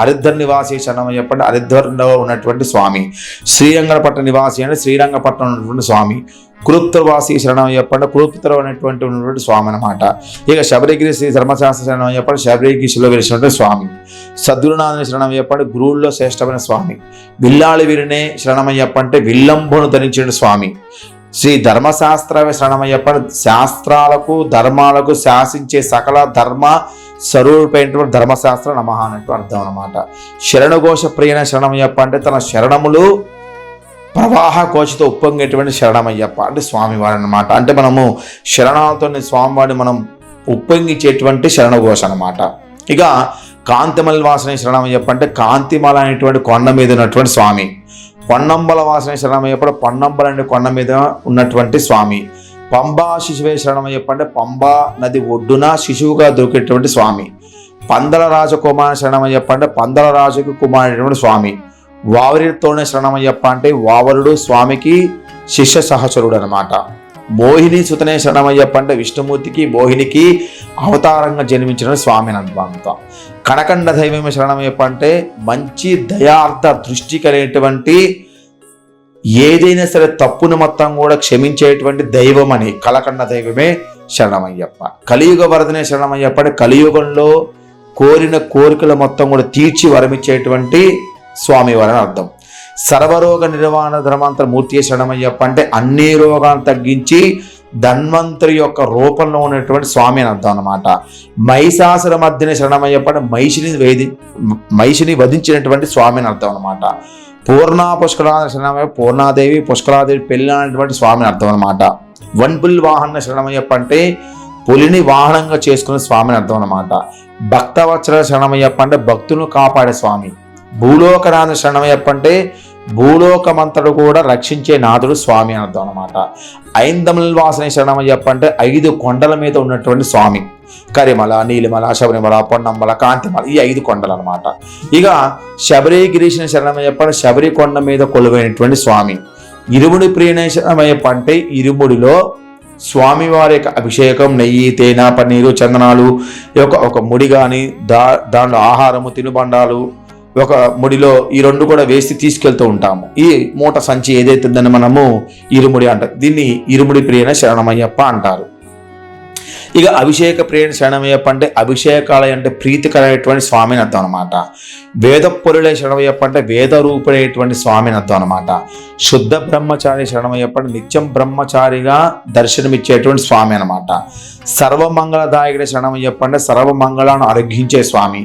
హరిద్వర్ నివాసి శరణమయ్యప్ప అంటే హరిద్వర్లో ఉన్నటువంటి స్వామి. శ్రీరంగపట్నం నివాసి అంటే శ్రీరంగపట్నం ఉన్నటువంటి స్వామి. కురుప్తవాసి శరణం చెప్పండి. కురుప్తలో ఉన్నటువంటి ఉన్నటువంటి స్వామి అనమాట ఇక శబరిగిరి శ్రీ ధర్మశాస్త్ర శరణం చెప్పండి. శబరిగిరిలో వెలిసినటువంటి స్వామి. సద్గురునాథుని శరణం చెప్పండి. గురువుల్లో శ్రేష్టమైన స్వామి. విల్లాళి వీరినే శరణమయ్యప్పంటే విల్లంబును ధరించిన స్వామి. శ్రీ ధర్మశాస్త్ర శరణమయ్యప్ప శాస్త్రాలకు ధర్మాలకు శాసించే సకల ధర్మ స్వరూపైనటువంటి ధర్మశాస్త్ర నమః అన్నట్టు అర్థం అనమాట శరణఘోష ప్రియన శరణమయ్యప్ప అంటే తన శరణములు ప్రవాహ కోచతో ఉప్పొంగేటువంటి శరణమయ్యప్ప అంటే స్వామివారు అనమాట అంటే మనము శరణాలతో స్వామివారిని మనం ఉప్పొంగించేటువంటి శరణఘోష అనమాట ఇక కాంతిమల వాసన శరణమయ్యప్ప అంటే కాంతిమల అనేటువంటి కొండ మీద ఉన్నటువంటి స్వామి. పొన్నంబల వాసన శరణమయ్యప్ప పొన్నంబల అనే కొండ మీద ఉన్నటువంటి స్వామి. పంబా శిశువే శరణం చెప్పంటే పంబా నది ఒడ్డున శిశువుగా దొరికేటువంటి స్వామి. పందల రాజకుమార శరణమయ్యప్ప అంటే పందల రాజుకు కుమారుడైనటువంటి స్వామి. వావరితోనే శరణమయ్యప్ప అంటే వావరుడు స్వామికి శిష్య సహచరుడు అనమాట మోహిని సుతనే శరణమయ్యప్ప అంటే విష్ణుమూర్తికి మోహినికి అవతారంగా జన్మించిన స్వామి అనుభవంత కనకండ దైవమే శరణం చెప్పంటే మంచి దయార్థ దృష్టి కలిగినటువంటి ఏదైనా సరే తప్పును మొత్తం కూడా క్షమించేటువంటి దైవం అని కలకండ దైవమే శరణమయ్యప్ప. కలియుగ వరదనే శరణమయ్యప్ప అంటే కలియుగంలో కోరిన కోరికల మొత్తం కూడా తీర్చి వరమిచ్చేటువంటి స్వామివారు అని అర్థం. సర్వరోగ నిర్వహణ ధర్మాంతర మూర్తి శరణమయ్యప్ప అంటే అన్ని రోగాలను తగ్గించి ధన్వంతరి యొక్క రూపంలో ఉన్నటువంటి స్వామి అని అర్థం అనమాట మహిషాసుర మధ్యన శరణమయ్యప్పటి మహిషిని వేది మహిషిని వధించినటువంటి స్వామి అని అర్థం అనమాట పూర్ణ పుష్కరాధ శరణమయ్య పూర్ణాదేవి పుష్కరాదేవి పెళ్ళి అనేటువంటి స్వామిని అర్థం అనమాట వన్పుల్ వాహన శరణమయ్యప్ప అంటే పులిని వాహనంగా చేసుకునే స్వామిని అర్థం అనమాట భక్తవత్సల శరణమయ్యప్ప అంటే భక్తులను కాపాడే స్వామి. భూలోకనాథ శరణమయ్యప్ప అంటే భూలోకమంతడు కూడా రక్షించే నాథుడు స్వామి అర్థం అనమాట ఐందముల వాసన శరణమయ్యప్ప అంటే ఐదు కొండల మీద ఉన్నటువంటి స్వామి. కరిమల నీలిమల శబరిమల పొన్నమ్మల కాంతిమల ఈ ఐదు కొండలు అనమాట ఇక శబరి గిరీశన శరణమయ్యప్ప శబరి కొండ మీద కొలువైనటువంటి స్వామి. ఇరుముడి ప్రియణ శరణమయ్యప్ప అంటే ఇరుముడిలో స్వామివారి యొక్క అభిషేకం నెయ్యి తేనె పన్నీరు చందనాలు ఈ యొక్క ఒక ముడి కానీ దా దాంట్లో ఆహారము తినుబండాలు ఒక ముడిలో ఈ రెండు కూడా వేసి తీసుకెళ్తూ ఉంటాము. ఈ మూట సంచి ఏదైతే ఉందని మనము ఇరుముడి అంటారు దీన్ని ఇరుముడి ప్రియన శరణమయ్యప్ప అంటారు. ఇక అభిషేక ప్రియన శరణమయ్యప్ప అంటే అభిషేకాల అంటే ప్రీతికరమైనటువంటి స్వామిని అర్థం అనమాట వేద పొరులే శరణమయ్యప్ప అంటే వేద రూపుడైనటువంటి స్వామిని అర్థం అనమాట శుద్ధ బ్రహ్మచారి శరణమయ్యప్ప అంటే నిత్యం బ్రహ్మచారిగా దర్శనమిచ్చేటువంటి స్వామి అనమాట సర్వమంగళదాయకుడి శరణమయ్యప్ప అంటే సర్వమంగళాన్ని ఆరోగ్యించే స్వామి.